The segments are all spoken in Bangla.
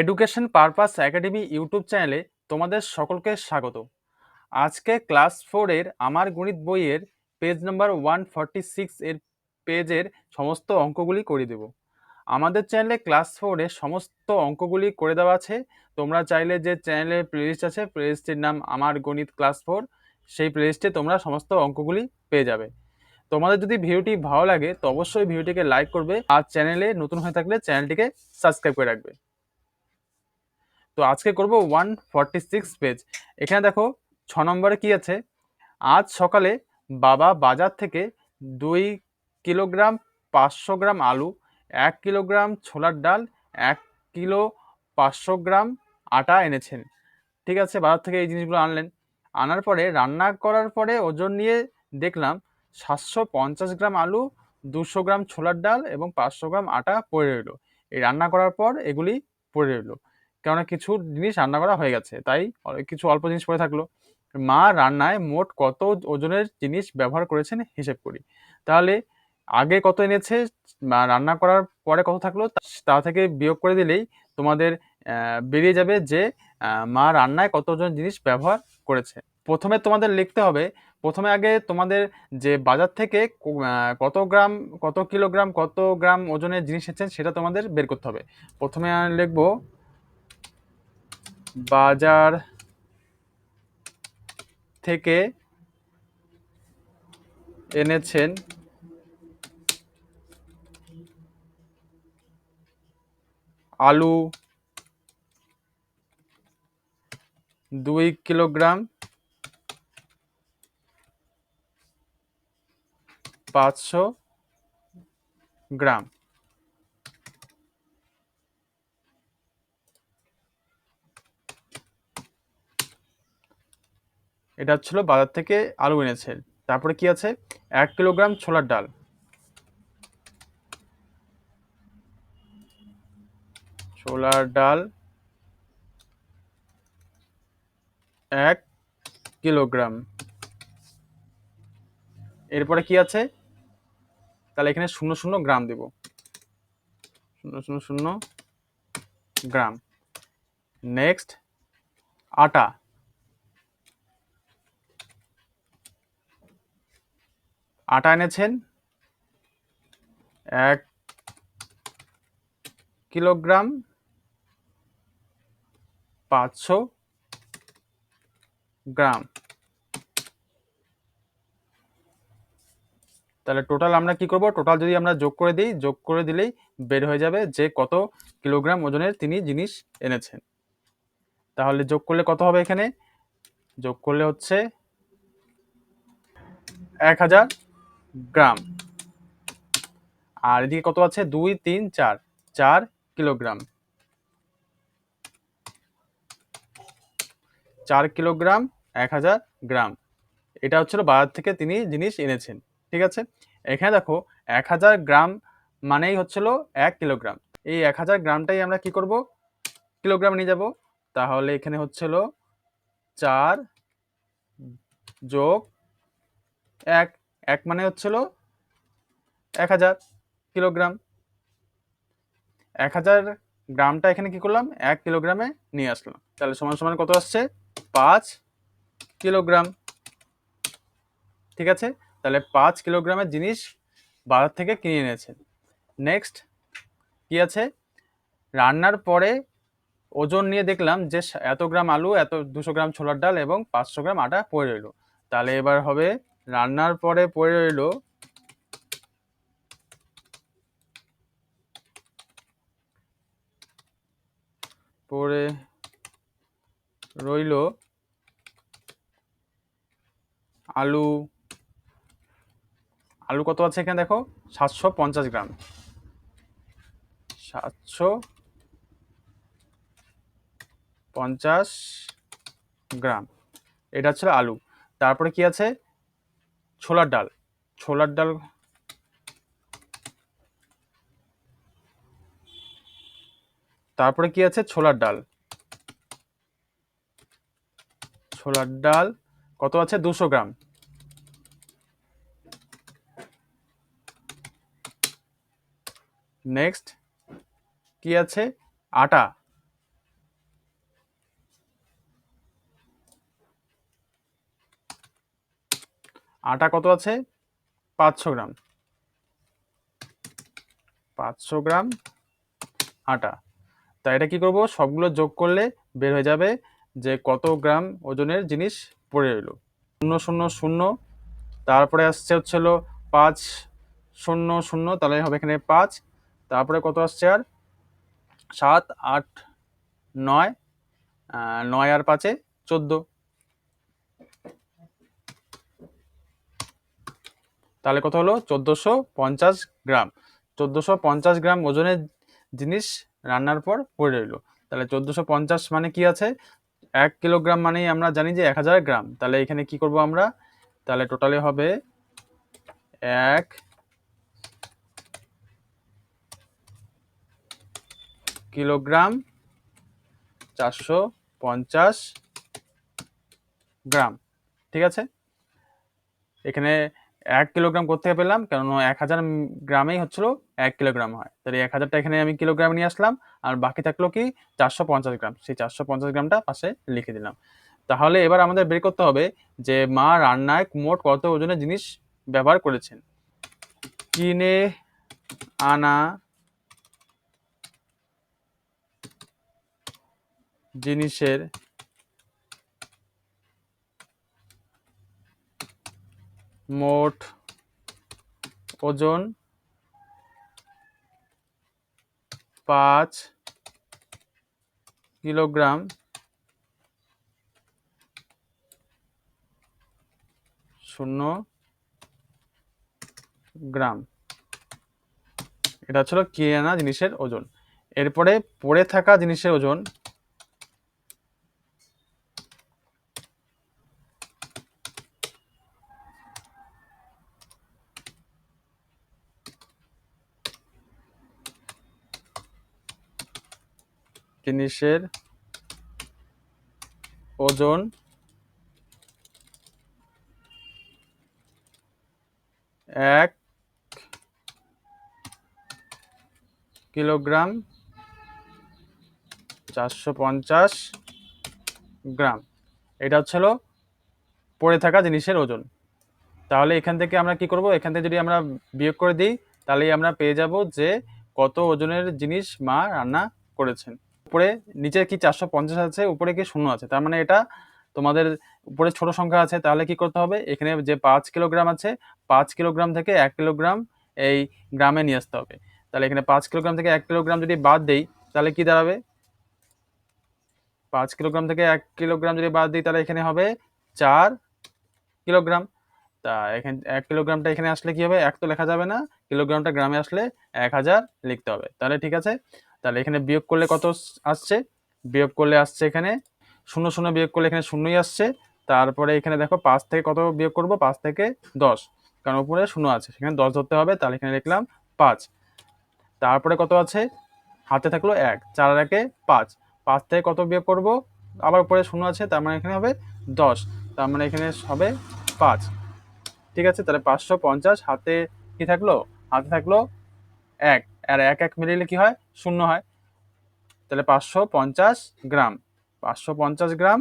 এডুকেশন পারপাস একাডেমি ইউটিউব চ্যানেলে তোমাদের সকলকে স্বাগত। আজকে ক্লাস ফোরের আমার গণিত বইয়ের page number one forty six এর পেজের সমস্ত অঙ্কগুলি করে দেব। আমাদের চ্যানেলে ক্লাস ফোরে সমস্ত অঙ্কগুলি করে দেওয়া আছে। তোমরা চাইলে যে চ্যানেলে প্লেলিস্ট আছে প্লেলিস্টের নাম আমার গণিত ক্লাস ফোর সেই প্লেলিস্টে তোমরা সমস্ত অঙ্কগুলি পেয়ে যাবে। তোমাদের যদি ভিডিওটি ভালো লাগে, তো অবশ্যই ভিডিওটিকে লাইক করবে আর চ্যানেলে নতুন হয়ে থাকলে চ্যানেলটিকে সাবস্ক্রাইব করে রাখবে। তো আজকে করব ওয়ান ফর্টি সিক্স পেজ এখানে দেখো, ছ নম্বরে কি আছে? আজ সকালে বাবা বাজার থেকে দুই কিলোগ্রাম পাঁচশো গ্রাম আলু, এক কিলোগ্রাম ছোলার ডাল, এক কিলো পাঁচশো গ্রাম আটা এনেছেন। ঠিক আছে, বাজার থেকে এই জিনিসগুলো আনলেন। আনার পরে, রান্না করার পরে ওজন নিয়ে দেখলাম সাতশো পঞ্চাশ গ্রাম আলু, দুশো গ্রাম ছোলার ডাল এবং পাঁচশো গ্রাম আটা পড়ে রইল। এই রান্না করার পর এগুলি পড়ে রইল। কেননা কিছু জিনিস রান্না করা হয়ে গেছে, তাই কিছু অল্প জিনিস পড়ে থাকল। মা রান্নায় মোট কত ওজনের জিনিস ব্যবহার করেছেন হিসেব করি। তাহলে আগে কত এনেছে রান্না করার পরে কত থাকল, তা থেকে বিয়োগ করে দিলেই তোমাদের বেরিয়ে যাবে যে মা রান্নায় কত ওজন জিনিস ব্যবহার করেছে। প্রথমে তোমাদের লিখতে হবে, প্রথমে আগে তোমাদের যে বাজার থেকে কত গ্রাম, কত কিলোগ্রাম, কত গ্রাম ওজনের জিনিস এসেছেন সেটা তোমাদের বের করতে হবে। প্রথমে লিখব বাজার থেকে এনেছেন। আলু দুই কিলোগ্রাম পাঁচশো গ্রাম। এটা হচ্ছিল বাজার থেকে আলু এনেছে। তারপরে কি আছে? এক কিলোগ্রাম ছোলার ডাল। ছোলার ডাল এক কিলোগ্রাম। এরপরে কি আছে? তাহলে এখানে শূন্য শূন্য গ্রাম দেব। শূন্য শূন্য শূন্য গ্রাম। নেক্সট, আটা। আটা এনেছেন। এক কিলোগ্রাম পাঁচশো গ্রাম। তাহলে টোটাল আমরা কি করব? টোটাল যদি আমরা যোগ করে দিই, যোগ করে দিলেই বের হয়ে যাবে যে কত কিলোগ্রাম ওজনের তিনি জিনিস এনেছেন। তাহলে যোগ করলে কত হবে এখানে? যোগ করলে হচ্ছে এক হাজার গ্রাম। আর এদিকে কত আছে? দুই, তিন, চার। চার কিলোগ্রাম। চার কিলোগ্রাম, এক হাজার গ্রাম। এটা হচ্ছিল বাজার থেকে তিনি জিনিস এনেছেন, ঠিক আছে? এখানে দেখো, এক হাজার গ্রাম মানেই হচ্ছিল এক কিলোগ্রাম। এই এক হাজার গ্রামটাই আমরা কি করব? কিলোগ্রাম নিয়ে যাব। তাহলে এখানে হচ্ছিল চার যোগ এক। এক মানে হচ্ছিল এক হাজার কিলোগ্রাম। এক হাজার গ্রামটা এখানে কি করলাম? এক কিলোগ্রামে নিয়ে আসলাম। তাহলে সমান সমান কত আসছে? পাঁচ কিলোগ্রাম। ঠিক আছে? তাহলে পাঁচ কিলোগ্রামের জিনিস বাজার থেকে কিনে এনেছে। নেক্সট কি আছে? রান্নার পরে ওজন নিয়ে দেখলাম যে এত গ্রাম আলু, এত দুশো গ্রাম ছোলার ডাল এবং পাঁচশো গ্রাম আটা পড়ে রইল। তাহলে এবার হবে রান্নার পরে পড়ে রইল। পরে রইল আলু। আলু কত আছে এখানে দেখো? সাতশো পঞ্চাশ গ্রাম। সাতশো পঞ্চাশ গ্রাম। এটা হচ্ছে আলু। তারপরে কি আছে? ছোলার ডাল। ছোলার ডাল তারপরে কি আছে? ছোলার ডাল। ছোলার ডাল কত আছে? দুশো গ্রাম। নেক্সট কি আছে? আটা। আটা কত আছে? পাঁচশো গ্রাম। পাঁচশো গ্রাম আটা। তা এটা কি করব? সবগুলো যোগ করলে বের হয়ে যাবে যে কত গ্রাম ওজনের জিনিস পড়ে রইল। শূন্য শূন্য শূন্য। তারপরে আসছে হচ্ছে হলো পাঁচ, শূন্য শূন্য। তাহলে হবে এখানে পাঁচ। তারপরে কত আসছে আর? সাত, আট, নয়। নয় আর পাঁচে চোদ্দ। তাহলে কত হলো? চোদ্দোশো পঞ্চাশ গ্রাম। চোদ্দোশো পঞ্চাশ গ্রাম ওজনের জিনিস রান্নার পর পড়ে রইল। তাহলে চোদ্দোশো পঞ্চাশ মানে কি আছে? এক কিলোগ্রাম মানেই আমরা জানি যে এক হাজার গ্রাম। তাহলে এখানে কি করব আমরা? তাহলে টোটালে হবে এক কিলোগ্রাম চারশো পঞ্চাশ গ্রাম। ঠিক আছে? এখানে এক কিলোগ্রাম কোথেকে পেলাম? কারণ এক হাজার গ্রামেই হচ্ছিল এক কিলোগ্রাম হয়। তাহলে এক হাজারটা এখানে আমি কিলোগ্রাম নিয়ে আসলাম। আর বাকি থাকল কি? চারশো পঞ্চাশ গ্রাম। সেই চারশো পঞ্চাশ গ্রামটা পাশে লিখে দিলাম। তাহলে এবার আমাদের বের করতে হবে যে মা রান্নায় মোট কত ওজনের জিনিস ব্যবহার করেছেন? কিনে, আনা, জিনিসের মোট ওজন পাঁচ কিলোগ্রাম। শূন্য গ্রাম। এটা ছিল কিনে আনা জিনিসের ওজন। এরপরে পড়ে থাকা জিনিসের ওজন জিনিসের ওজন এক কিলোগ্রাম চারশো পঞ্চাশ গ্রাম। এটা হচ্ছে হলো পড়ে থাকা জিনিসের ওজন। তাহলে এখান থেকে আমরা কি করব? এখান থেকে যদি আমরা বিয়োগ করে দিই, তাহলেই আমরা পেয়ে যাব যে কত ওজনের জিনিস মা রান্না করেছেন। উপরে নিচে কি চারশো পঞ্চাশ আছে, উপরে কি শূন্য আছে? তার মানে এটা তোমাদের উপরে ছোট সংখ্যা আছে, তাহলে কি করতে হবে? এখানে যে পাঁচ কিলোগ্রাম আছে, পাঁচ কিলোগ্রাম থেকে এক কিলোগ্রাম এই গ্রামে নিয়ে আসতে হবে। তাহলে এখানে পাঁচ কিলোগ্রাম থেকে এক কিলোগ্রাম যদি বাদ দেই, তাহলে কি দাঁড়াবে? পাঁচ কিলোগ্রাম থেকে এক কিলোগ্রাম যদি বাদ দিই, তাহলে এখানে হবে চার কিলোগ্রাম। তা এখানে, এক কিলোগ্রামটা এখানে আসলে কি হবে? এক তো লেখা যাবে না, কিলোগ্রামটা গ্রামে আসলে এক হাজার লিখতে হবে। তাহলে ঠিক আছে? তাহলে এখানে বিয়োগ করলে কত আসছে? বিয়োগ করলে আসছে এখানে শূন্য শূন্য বিয়োগ করলে এখানে শূন্যই আসছে। তারপরে এখানে দেখো পাঁচ থেকে কত বিয়োগ করব? পাঁচ থেকে দশ। কারণ উপরে শূন্য আছে, সেখানে দশ ধরতে হবে, তাহলে এখানে লিখলাম পাঁচ। তারপরে কত আছে? হাতে থাকল এক, চার একে পাঁচ। পাঁচ থেকে কত বিয়োগ করব? আবার উপরে শূন্য আছে, তার মানে এখানে হবে দশ। তার মানে এখানে হবে পাঁচ। ঠিক আছে, তাহলে পাঁচশো পঞ্চাশ, হাতে কি থাকল? হাতে থাকল এক। আর এক এক মিলিলে কি হয়? শূন্য হয়। তাহলে পাঁচশো পঞ্চাশ গ্রাম। পাঁচশো পঞ্চাশ গ্রাম।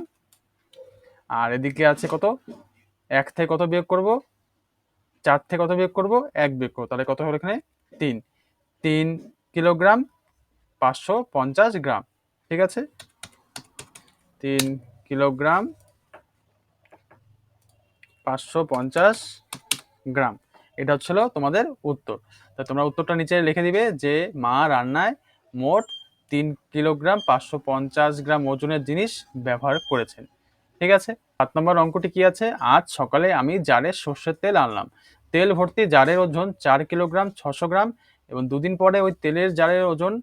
আর এদিকে আছে কত? এক থেকে কত বিয়োগ করব? চার থেকে কত বিয়োগ করব? এক বিয়োগ করব। তাহলে কত হলো এখানে? তিন। তিন কিলোগ্রাম পাঁচশো পঞ্চাশ গ্রাম। ঠিক আছে? তিন কিলোগ্রাম পাঁচশো পঞ্চাশ গ্রাম। এটা হচ্ছিল তোমাদের উত্তর। তা তোমরা উত্তরটা নিচে লিখে দিবে যে মা রান্নায় মোট তিন কিলোগ্রাম পাঁচশো পঞ্চাশ গ্রাম ওজনের জিনিস ব্যবহার করেছেন। ঠিক আছে? সাত নম্বর অঙ্কটি কি আছে? আজ সকালে আমি জারের সর্ষের তেল আনলাম। তেল ভর্তি জারের ওজন চার কিলোগ্রাম ছশো গ্রাম এবং দুদিন পরে ওই তেলের জারের ওজন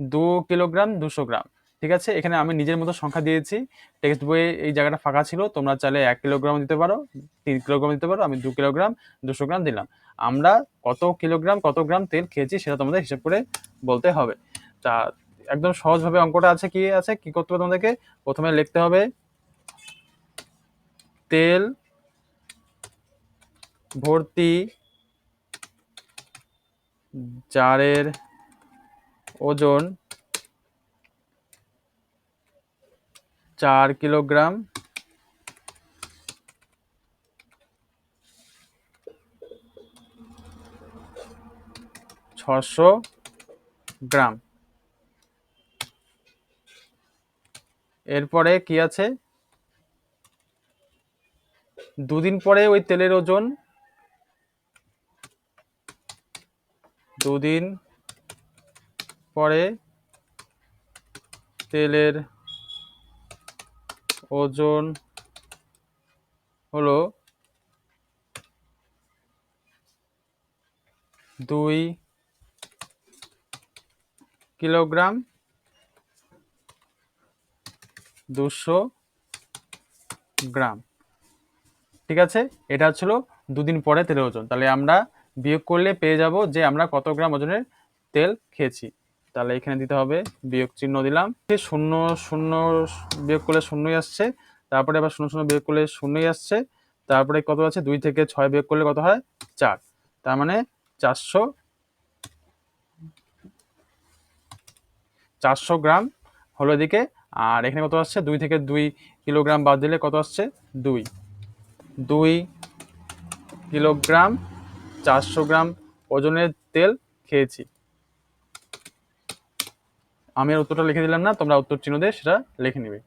দু কিলোগ্রাম দুশো গ্রাম। ঠিক আছে? এখানে আমি নিজের মতো সংখ্যা দিয়েছি। টেক্সট বইয়ে এই জায়গাটা ফাঁকা ছিল। তোমরা চাইলে এক কিলোগ্রাম দিতে পারো, তিন কিলোগ্রাম দিতে পারো, আমি দু কিলোগ্রাম, দুশো গ্রাম দিলাম। আমরা কত কিলোগ্রাম, কত গ্রাম তেল খেয়েছি সেটা তোমাদের হিসেব করে বলতে হবে। তা একদম সহজভাবে অঙ্কটা আছে কি আছে? কি করতে হবে তোমাদেরকে? প্রথমে লিখতে হবে, তেল ভর্তি জারের ওজন চার কিলোগ্রাম। ছশো গ্রাম। এরপরে কি আছে? দুদিন পরে ওই তেলের ওজন। দুদিন পরে তেলের ওজন হলো দুই কিলোগ্রাম দুশো গ্রাম। ঠিক আছে? এটা হচ্ছিল দুদিন পরে তেলের ওজন। তাহলে আমরা বিয়োগ করলে পেয়ে যাব যে আমরা কত গ্রাম ওজনের তেল খেয়েছি। তাহলে এখানে দিতে হবে, বিয়োগ চিহ্ন দিলাম। শূন্য শূন্য, বিয়োগ করলে শূন্যই আসছে, তারপরে আবার শূন্য শূন্য বিয়োগ করলে শূন্যই আসছে, তারপরে কত আছে? দুই থেকে ছয় বিয়োগ করলে কত হয়? চার। তার মানে চারশো চারশো গ্রাম হলো এদিকে, আর এখানে কত আসছে? দুই থেকে দুই কিলোগ্রাম বাদ দিলে কত আসছে? দুই। দুই কিলোগ্রাম চারশো গ্রাম ওজনের তেল খেয়েছি। আমি উত্তরটা লিখে দিলাম না, তোমরা উত্তর চিহ্ন দিয়ে সেটা লিখে নিবে।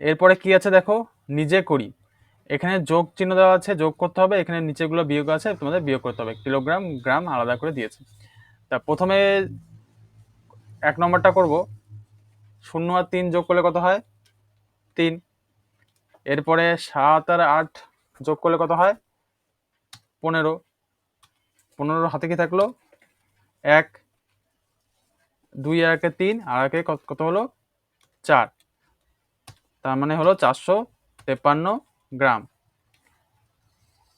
এরপরে কি আছে দেখো? নিজে করি। এখানে যোগ চিহ্ন দেওয়া আছে, যোগ করতে হবে। এখানে নিচেগুলো বিয়োগ আছে, তোমাদের বিয়োগ করতে হবে। কিলোগ্রাম, গ্রাম আলাদা করে দিয়েছে। তা প্রথমে এক নম্বরটা করব। শূন্য আর তিন যোগ করলে কত হয়? তিন। এরপরে সাত আর আট যোগ করলে কত হয়? পনেরো। পনেরো হাতে কি থাকল? এক। দুই আর একে তিন, আর একে কত হলো? চার। তার মানে হলো চারশো তেপ্পান্ন গ্রাম।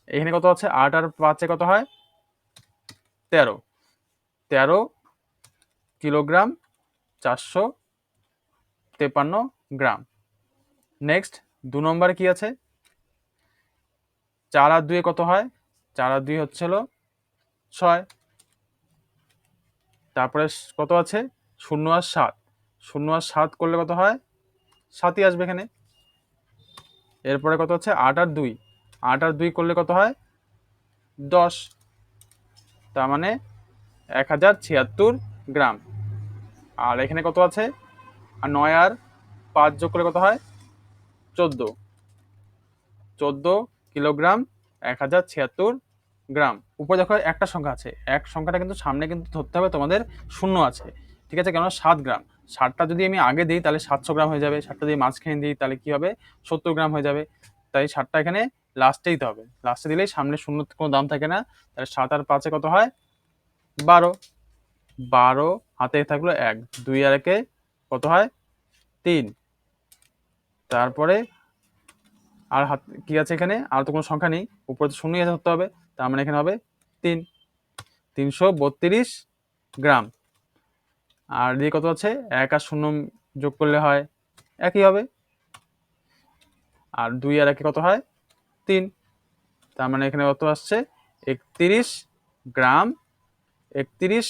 এখানে কত আছে? আট আর পাঁচে কত হয়? তেরো। তেরো কিলোগ্রাম চারশো তেপান্ন গ্রাম। নেক্সট, দু নম্বর কি আছে? চার আর দুয়ে কত হয়? চার আর দুই হচ্ছে হলো ছয়। তারপরে কত আছে? শূন্য আর সাত। শূন্য আর সাত করলে কত হয়? সাতই আসবে এখানে। এরপরে কত হচ্ছে? আট আর দুই। আট আর দুই করলে কত হয়? দশ। তার মানে এক হাজার ছিয়াত্তর গ্রাম। আর এখানে কত আছে? আর নয় আর পাঁচ যোগ করলে কত হয়? চোদ্দ। চোদ্দ কিলোগ্রাম এক হাজার ছিয়াত্তর গ্রাম উপরে দেখো একটা সংখ্যা আছে। এক সংখ্যাটা কিন্তু সামনে কিন্তু ধরতে হবে, তোমাদের শূন্য আছে। ঠিক আছে কেন সাত গ্রাম। ষাটটা যদি আমি আগে দিই, তাহলে সাতশো গ্রাম হয়ে যাবে। ষাটটা যদি মাঝখানে দিই, তাহলে কি হবে? সত্তর গ্রাম হয়ে যাবে। তাই ষাটটা এখানে লাস্টে দিতে হবে। লাস্টে দিলেই সামনে শূন্য কোনো দাম থাকে না। তাহলে সাত আর পাঁচে কত হয়? বারো। বারো হাতে থাকল এক। দুই আর একে কত হয়? তিন। তারপরে আর হাত কি আছে এখানে? আর তো কোনো সংখ্যা নেই। উপরে তো শূন্যই ধরতে হবে। তার মানে এখানে হবে তিন। তিনশো বত্রিশ গ্রাম। আর দিয়ে কত আছে? এক আর শূন্য যোগ করলে হয় একই হবে। আর দুই আর একে কত হয়? তিন। তার মানে এখানে কত আসছে? একত্রিশ গ্রাম। একত্রিশ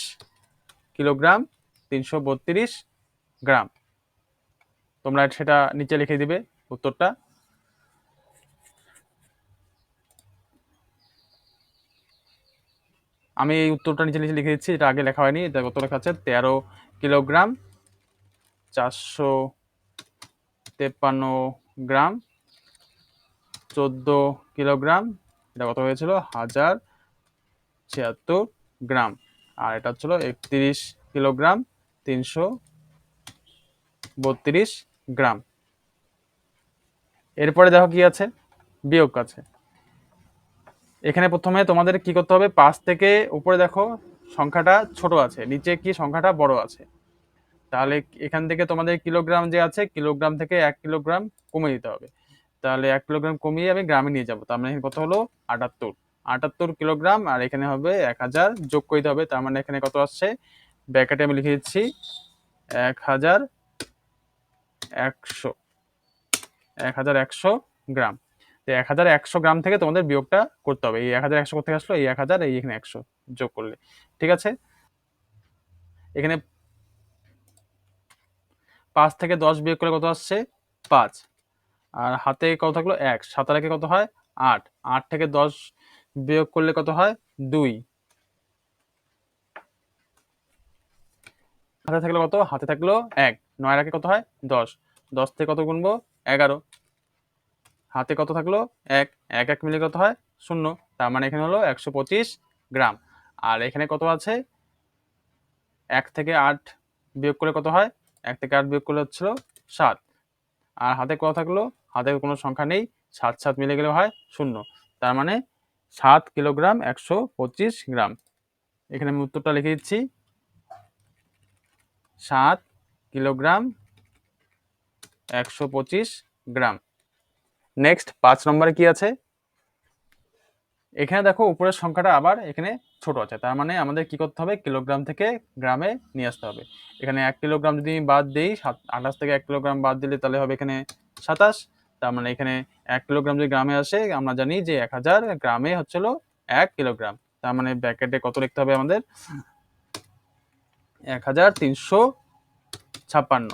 কিলোগ্রাম তিনশো বত্রিশ গ্রাম। তোমরা সেটা নিচে লিখে দিবে উত্তরটা। আমি এই উত্তরটা নিচে নিচে লিখে দিচ্ছি, এটা আগে লেখা হয়নি, এটা কত লেখা আছে? তেরো কিলোগ্রাম, চারশো তেপ্পান্ন গ্রাম, চোদ্দ কিলোগ্রাম, এটা কত হয়েছিল? হাজার ছিয়াত্তর গ্রাম। আর এটা হচ্ছিল একত্রিশ কিলোগ্রাম, তিনশো বত্রিশ গ্রাম। এরপরে দেখো কি আছে? বিয়োগ আছে। এখানে প্রথমে তোমাদের কি করতে হবে? পাঁচ থেকে উপরে দেখো, সংখ্যাটা ছোট আছে। নিচে কি সংখ্যাটা বড় আছে? তাহলে এখান থেকে তোমাদের কিলোগ্রাম যে আছে, কিলোগ্রাম থেকে এক কিলোগ্রাম কমে দিতে হবে। তাহলে এক কিলোগ্রাম কমিয়ে আমি গ্রামে নিয়ে যাব। তার মানে কত হলো? আটাত্তর। আটাত্তর কিলোগ্রাম, আর এখানে হবে এক হাজার যোগ করে দিতে হবে। তার মানে এখানে কত আসছে? ব্যাকেটে আমি লিখে দিচ্ছি, এক হাজার একশো। এক হাজার একশো গ্রাম। তো এক হাজার একশো গ্রাম থেকে তোমাদের বিয়োগটা করতে হবে। এই এক হাজার একশো কোথেকে আসলো? এই এক হাজার, এই এখানে একশো যোগ করলে। ঠিক আছে? এখানে পাঁচ থেকে দশ বিয়োগ করলে কত আসছে? পাঁচ। আর হাতে কত থাকল? এক। সাতার একে কত হয়? আট। আট থেকে দশ বিয়োগ করলে কত হয়? দুই। হাতে থাকল কত? হাতে থাকল এক। নয় রাখে কত হয়? দশ। দশ থেকে কত গুনবো? এগারো। হাতে কত থাকল? এক। এক এক মিলে কত হয়? শূন্য। তার মানে এখানে হলো একশো পঁচিশ গ্রাম। আর এখানে কত আছে? এক থেকে আট বিয়োগ করে কত হয়? এক থেকে আট বিয়োগ করলে হচ্ছিল সাত। আর হাতে কত থাকল? হাতে কোনো সংখ্যা নেই। সাত সাত মিলে গেলে হয় শূন্য। তার মানে সাত কিলোগ্রাম একশো পঁচিশ গ্রাম। এখানে আমি উত্তরটা লিখে দিচ্ছি। সাত কিলোগ্রাম একশো পঁচিশ গ্রাম। নেক্সট পাঁচ নম্বরে কি আছে? এখানে দেখো উপরের সংখ্যাটা আবার এখানে ছোট আছে। তার মানে আমাদের কি করতে হবে? কিলোগ্রাম থেকে গ্রামে নিয়ে আসতে হবে। এখানে এক কিলোগ্রাম যদি আমি বাদ দিই, সাত, আঠাশ থেকে এক কিলোগ্রাম বাদ দিলে তাহলে হবে এখানে সাতাশ। তার মানে এখানে এক কিলোগ্রাম যদি গ্রামে আসে, আমরা জানি যে এক হাজার গ্রামে হচ্ছিল এক কিলোগ্রাম। তার মানে ব্যাকেটে কত লিখতে হবে আমাদের? এক হাজার তিনশো ছাপ্পান্ন।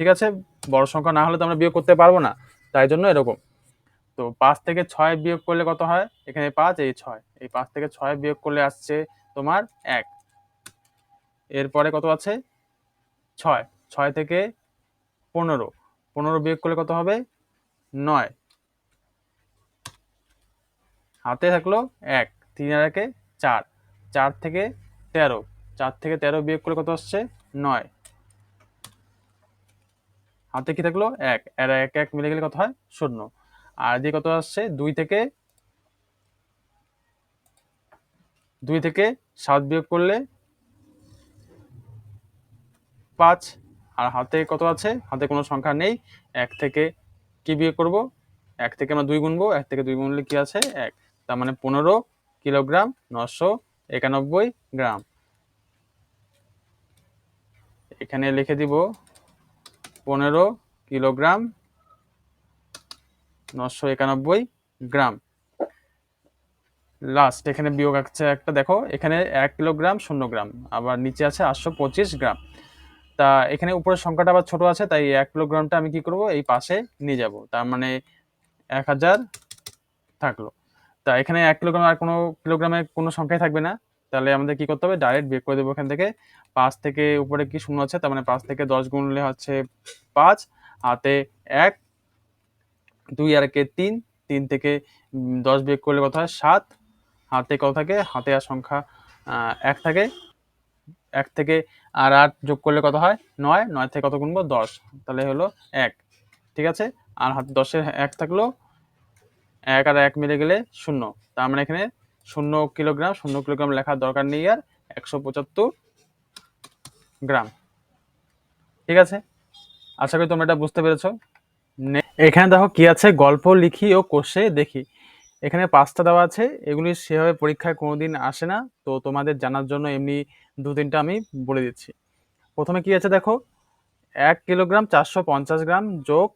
ঠিক আছে? বড় সংখ্যা না হলে তো আমরা বিয়োগ করতে পারব না। তাই জন্য এরকম। তো পাঁচ থেকে ছয় বিয়োগ করলে কত হয়? এখানে পাঁচ, এই ছয়। এই পাঁচ থেকে ছয় বিয়োগ করলে আসছে তোমার এক। এরপরে কত আছে? ছয়। ছয় থেকে পনেরো। পনেরো বিয়োগ করলে কত হবে? নয়। হাতে থাকল এক, তিন আর একে চার। চার থেকে তেরো। চার থেকে তেরো বিয়োগ করলে কত আসছে? নয়। হাতে কি থাকল? এক। এর এক এক মিলে গেলে কত হয়? শূন্য। আর যে কত আসছে? দুই থেকে দুই থেকে সাত বিয়োগ করলে পাঁচ। আর হাতে কত আছে? হাতে কোনো সংখ্যা নেই। এক থেকে কি বিয়োগ করব? এক থেকে আমরা দুই গুনবো। এক থেকে দুই গুনলে কি আছে? এক। তার মানে পনেরো কিলোগ্রাম নশো একানব্বই গ্রাম। এখানে লিখে দিব পনেরো কিলোগ্রাম নশো একানব্বই গ্রাম। লাস্ট এখানে বিয়োগ আছে একটা, দেখো, এখানে এক কিলোগ্রাম শূন্য গ্রাম, আবার নিচে আছে আটশো পঁচিশ গ্রাম। তা এখানে উপরের সংখ্যাটা আবার ছোট আছে, তাই এক কিলোগ্রামটা আমি কি করব? এই পাশে নিয়ে যাব। তার মানে এক হাজার থাকল। তা এখানে এক কিলোগ্রাম আর কোনো কিলোগ্রামে কোনো সংখ্যাই থাকবে না। তাহলে আমাদের কি করতে হবে? ডাইরেক্ট বিয়োগ করে দেবো এখান থেকে। পাঁচ থেকে উপরে কি শূন্য আছে? তার মানে পাঁচ থেকে দশ গুণলে হচ্ছে পাঁচ। হাতে এক দুই আর একে তিন তিন থেকে দশ বিয়োগ করলে কত হয়? সাত। হাতে কত থাকে? হাতে আর সংখ্যা এক থাকে। এক থেকে আর আট যোগ করলে কত হয়? নয়। নয় থেকে কত গুনবো? দশ। তাহলে হলো এক। ঠিক আছে? আর হাতে দশের এক থাকল এক আর এক মিলে গেলে শূন্য। তার মানে এখানে শূন্য কিলোগ্রাম শূন্য কিলোগ্রাম লেখার দরকার নেই আর একশো পঁচাত্তর গ্রাম। ঠিক আছে? আশা করি তোমরা এটা বুঝতে পেরেছ। এখানে দেখো কি আছে? গল্প লিখি ও কোষে দেখি। এখানে পাঁচটা দেওয়া আছে। এগুলি সেভাবে পরীক্ষায় কোনোদিন আসে না। তো তোমাদের জানার জন্য এমনি দু তিনটা আমি বলে দিচ্ছি। প্রথমে কি আছে দেখো? এক কিলোগ্রাম চারশো পঞ্চাশ গ্রাম যোগ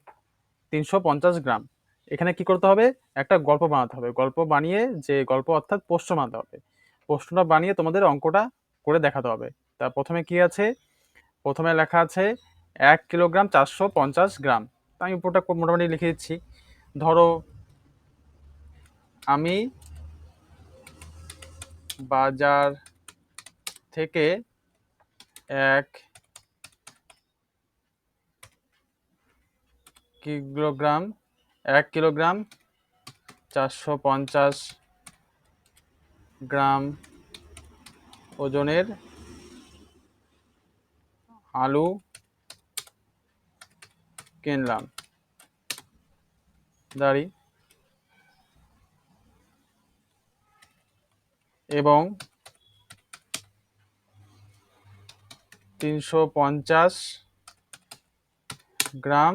তিনশো পঞ্চাশ গ্রাম। এখানে কি করতে হবে? একটা গল্প বানাতে হবে। গল্প বানিয়ে যে গল্প অর্থাৎ প্রশ্ন বানাতে হবে। প্রশ্নটা বানিয়ে তোমাদের অঙ্কটা করে দেখাতে হবে। তা প্রথমে কি আছে? প্রথমে লেখা আছে, এক কিলোগ্রাম চারশো পঞ্চাশ গ্রাম। আমি পুরোটা মোটামুটি লিখে দিচ্ছি। ধরো, আমি বাজার থেকে এক কিলোগ্রাম এক কিলোগ্রাম চারশো পঞ্চাশ গ্রাম ওজনের আলু কিনলাম। দাড়ি। এবং তিনশো পঞ্চাশ গ্রাম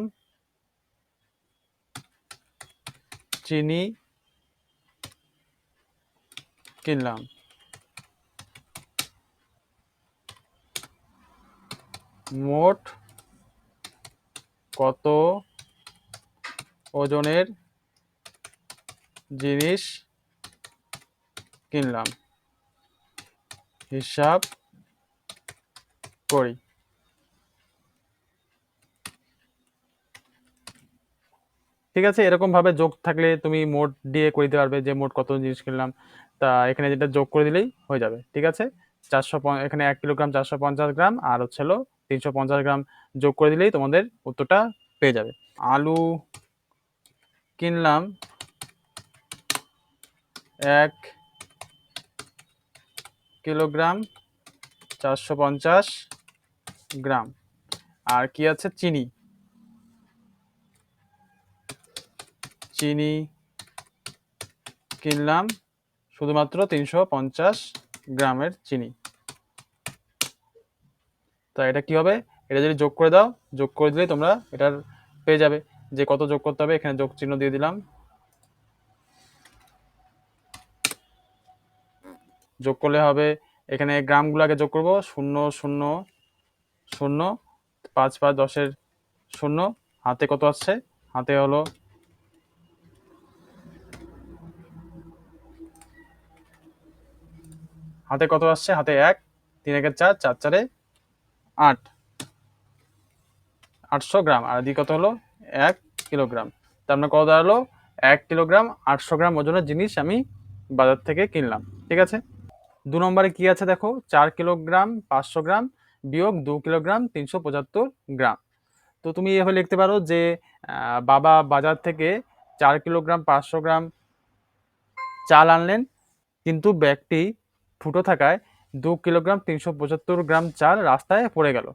চিনি কিনলাম। মোট কত ওজনের জিনিস কিনলাম? হিসাব করি। ঠিক আছে এরকমভাবে যোগ থাকলে তুমি মোট দিয়ে করে দিতে পারবে যে মোট কত জিনিস কিনলাম। তা এখানে যেটা যোগ করে দিলেই হয়ে যাবে। ঠিক আছে? চারশো এখানে এক কিলোগ্রাম চারশো পঞ্চাশ গ্রাম আর হচ্ছে তিনশো পঞ্চাশ গ্রাম যোগ করে দিলেই তোমাদের উত্তরটা পেয়ে যাবে। আলু কিনলাম এক কিলোগ্রাম চারশো পঞ্চাশ গ্রাম। আর কি আছে? চিনি। চিনি কিনলাম শুধুমাত্র তিনশো পঞ্চাশ গ্রামের চিনি। তো এটা কি হবে? এটা যদি যোগ করে দাও, যোগ করে দিলে তোমরা এটার পেয়ে যাবে। যে কত যোগ করতে হবে, এখানে যোগ চিহ্ন দিয়ে দিলাম। যোগ করলে হবে, এখানে গ্রামগুলোকে যোগ করব, শূন্য শূন্য শূন্য, পাঁচ পাঁচ, দশের শূন্য। হাতে কত আসছে? হাতে হলো হাতে কত আসছে? হাতে এক, তিন একের চার চার, চারে আট। আটশো গ্রাম। আর এদিকে কত হলো? এক কিলোগ্রাম। তার মানে কত দাঁড়াল? এক কিলোগ্রাম। আটশো গ্রাম ওজনের জিনিস আমি বাজার থেকে কিনলাম। ঠিক আছে? দু নম্বরে কি আছে দেখো? চার কিলোগ্রাম, পাঁচশো গ্রাম বিয়োগ দু কিলোগ্রাম, তিনশো পঁচাত্তর গ্রাম। তো তুমি এভাবে লিখতে পারো যে বাবা বাজার থেকে চার কিলোগ্রাম, পাঁচশো গ্রাম চাল আনলেন, কিন্তু ব্যাগটি ফুটো থাকায় দু কিলোগ্রাম তিনশো পঁচাত্তর গ্রাম চাল রাস্তায় পড়ে গেল।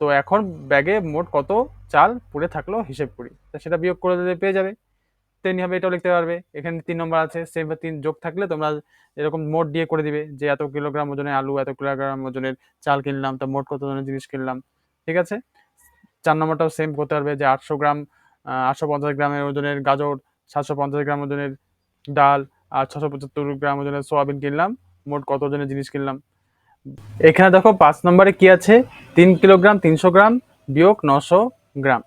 তো এখন ব্যাগে মোট কত চাল পড়ে থাকল হিসেব করি। তা সেটা বিয়োগ করে দিলে পেয়ে যাবে। তেমনি হবে এটাও লিখতে পারবে। এখানে তিন নম্বর আছে সেম তিন যোগ থাকলে তোমরা এরকম মোট দিয়ে করে দিবে যে এত কিলোগ্রাম ওজনের আলু, এত কিলোগ্রাম ওজনের চাল কিনলাম, তা মোট কত ধরনের জিনিস কিনলাম। ঠিক আছে? চার নম্বরটাও সেম করতে পারবে যে আটশো গ্রাম আটশো পঞ্চাশ গ্রামের ওজনের গাজর, সাতশো পঞ্চাশ গ্রাম ওজনের ডাল, আর ছশো পঁচাত্তর গ্রাম ওজনের সোয়াবিন কিনলাম। মোট কত ওজনের জিনিস কিনলাম? এখানে দেখো, পাঁচ নম্বরে কি আছে? তিন কিলোগ্রাম তিনশো গ্রাম, বিয়োগ নশো গ্রাম।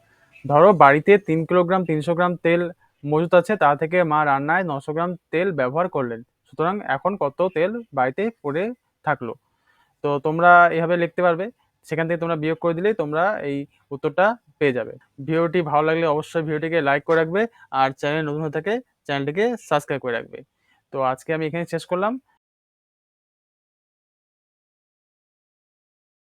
ধরো, বাড়িতে তিন কিলোগ্রাম তিনশো গ্রাম তেল মজুত আছে, তা থেকে মা রান্নায় নশো গ্রাম তেল ব্যবহার করলেন। সুতরাং এখন কত তেল বাড়িতে পড়ে থাকল? তো তোমরা এভাবে লিখতে পারবে। সেখান থেকে তোমরা বিয়োগ করে দিলেই তোমরা এই উত্তরটা পেয়ে যাবে। ভিডিওটি ভালো লাগলে অবশ্যই ভিডিওটিকে লাইক করে রাখবে, আর চ্যানেল নতুন হয়ে থাকে, চ্যানেলটিকে সাবস্ক্রাইব করে রাখবে। তো আজকে আমি এখানে শেষ করলাম।